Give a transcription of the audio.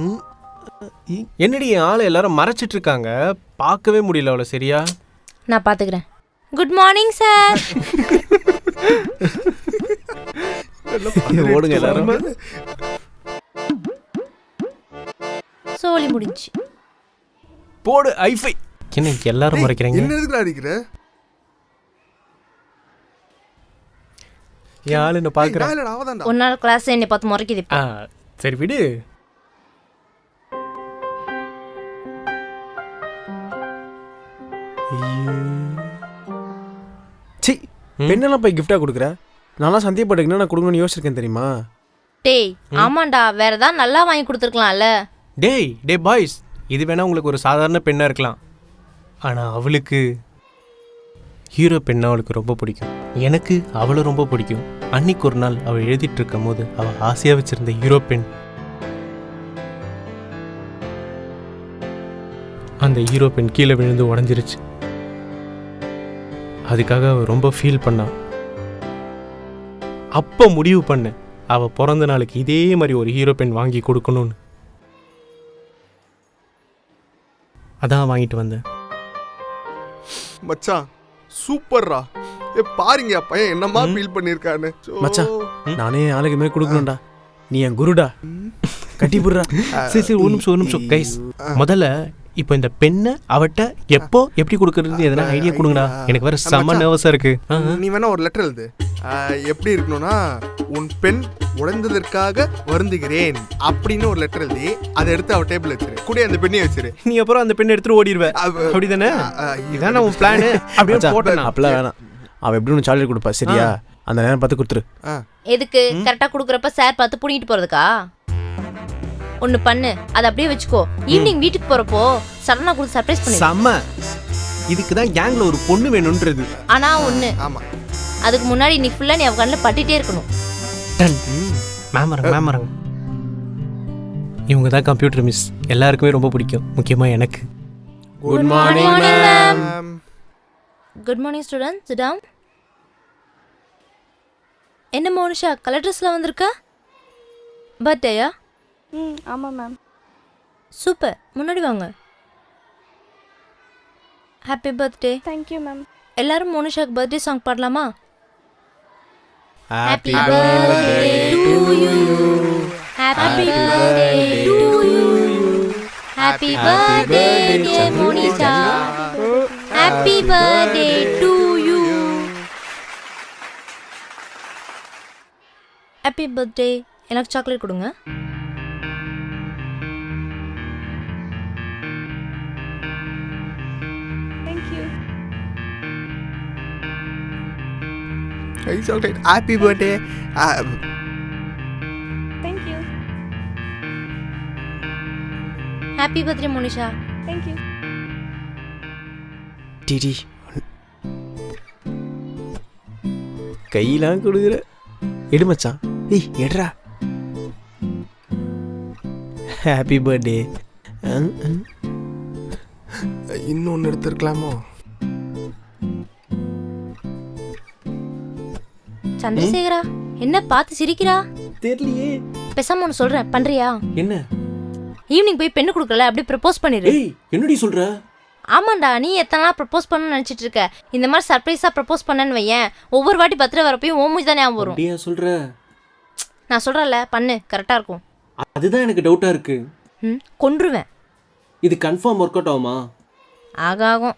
ம். இ- என்னடி என் ஆளை எல்லாரும் மறைச்சிட்டு இருக்காங்க பார்க்கவே முடியல அவளை சரியா? நான் பாத்துக்கிறேன் குட் மார்னிங் சார் ஓடுங்க எல்லாரும்? சோலி முடிஞ்சு போடு ஐஃபை. என்ன எல்லாரும் மறைக்கிறீங்க? என்ன எதுக்குடா அடிக்கிற? என் ஆள் என்ன ஒரு நாள் கிளாஸ் என்னை பார்த்து முறைக்குது சரி விடு. சி பெண்ணெல்லாம் போய் கிஃப்டாக கொடுக்குற? நான்லாம் சந்தேகப்பட்டுக்குன்னா நான் கொடுக்கணும்னு யோசிச்சிருக்கேன் தெரியுமா? டேய் ஆமாண்டா வேற ஏதாவது நல்லா வாங்கி கொடுத்துருக்கலாம்ல. டேய் டே பாய்ஸ் இது வேணா உங்களுக்கு ஒரு சாதாரண பெண்ணா இருக்கலாம். ஆனா அவளுக்கு ஹீரோ பெண்ணா அவளுக்கு ரொம்ப பிடிக்கும். எனக்கு அவளை ரொம்ப பிடிக்கும். அன்னைக்கு ஒரு நாள் அவள் எழுதிட்டு இருக்கும் போது அவள் ஆசையா வச்சிருந்த ஹீரோ பெண் அந்த ஹீரோ பெண் கீழே விழுந்து உடஞ்சிருச்சு. அதுக்காக அவ ரொம்ப ஃபீல் பண்ணா. அப்போ முடிவு பண்ணேன் அவ பிறந்த நாளுக்கு இதே மாதிரி ஒரு ஹீரோ பென் வாங்கி கொடுக்கணும்னு. அதான் வாங்கிட்டு வந்தேன். மச்சான் சூப்பர்ரா. ஏ பாருங்க பையன் என்னமா ஃபீல் பண்ணிருக்கான்னு. மச்சான் நானே ஆளுக்கு மாதிரி கொடுக்கணும்டா. நீ என் குருடா. கட்டி போடுறா. சரி சரி ஒரு நிமிஷம் ஒரு நிமிஷம் கைஸ் முதல்ல இப்போ இந்த பெண்ணை அவட்ட எப்போ எப்படி கொடுக்கறது? எதனா ஐடியா கொடுங்கடா. எனக்கு வேற செம. நர்வஸா இருக்கு. நீ வேணா ஒரு லெட்டர் எழுது. எப்படி இருக்கணும்னா உன் பெண் உடைந்ததற்காக வருந்துகிறேன் அப்படின்னு ஒரு லெட்டர் எழுதி அதை எடுத்து அவ டேபிள் வச்சிரு. கூட அந்த பெண்ணையை வச்சிரு. நீ அப்புறம் அந்த பெண்ணை எடுத்துட்டு ஓடிடுவ அவ- அப்படிதானே? இதானே உன் பிளானு அப்படியே போட்டேன் அப்பெல்லாம் வேணாம். அவ எப்படி ஒன்று சாக்லேட் கொடுப்பா? சரியா? அந்த நேரம் பார்த்து கொடுத்துரு. எதுக்கு? கரெக்டா கொடுக்குறப்ப சார் பார்த்து புடிங்கிட்டு போறதுக்கா? ஒன்னு பண்ணு. அதை அப்படியே வச்சுக்கோ. ஈவினிங் வீட்டுக்கு போறப்போ சடனா கொடுத்து சர்ப்ரைஸ் பண்ணு செம்ம இதுக்கு தான் கேங்ல ஒரு பொண்ணு வேணும்ன்றது. ஆனா ஒண்ணு. ஆமா. அதுக்கு முன்னாடி நீ ஃபுல்லா நீ அவ கண்ணில் பட்டுட்டே இருக்கணும் டன் மேமரங்க மேமரங்க இவங்க தான் கம்ப்யூட்டர் மிஸ் எல்லாருக்குமே ரொம்ப பிடிக்கும். முக்கியமா எனக்கு. Good morning ma'am good morning student சிடாம் என்ன மோனிஷா கலர் ட்ரெஸ்ல வந்திருக்கா? பர்த்டேயா ம் ஆமாம் மேம் சூப்பர் முன்னாடி வாங்க ஹாப்பி பர்த்டே தேங்க்யூ மேம் எல்லாரும் மோனிஷாக்கு பர்த்டே சாங் பாடலாமா happy you. Happy birthday to you. Happy birthday dear Monisha. Happy birthday to you. Happy birthday எனக்கு சாக்லேட் கொடுங்க chocolate happy birthday thank you happy birthday Monisha thank you DD கையெல்லாம் கொடுக்குற. எடு மச்சான். ஏய் எடுறா. ஹாப்பி பர்த்டே இன்னொன்னு எடுத்திருக்கலாமோ? சந்திரசேகரா? என்ன பார்த்து சிரிக்கிறா? தெரியலையே. பேசாம ஒன்று சொல்றேன் பண்றியா? என்ன? ஈவினிங் போய் பெண்ணு கொடுக்கல அப்படியே ப்ரப்போஸ் பண்ணிடு ஏய் என்னடி சொல்ற? ஆமாண்டா நீ எத்தனை நாள் ப்ரப்போஸ் பண்ணணும்னு நினச்சிட்டு இருக்க? இந்த மாதிரி சர்ப்ரைஸாக ப்ரப்போஸ் பண்ணேன்னு வையேன். ஒவ்வொரு வாட்டி பத்திர வரப்பையும் ஓ மூஞ்சி தான் ஞாபகம் வரும். அப்படியா சொல்ற? நான் சொல்கிறேன்ல பண்ணு கரெக்டாக இருக்கும். அதுதான் எனக்கு டவுட்டா இருக்கு. ம் கொன்றுவேன். இது கன்ஃபார்ம் ஒர்க் அவுட் ஆகுமா. ஆகாகும்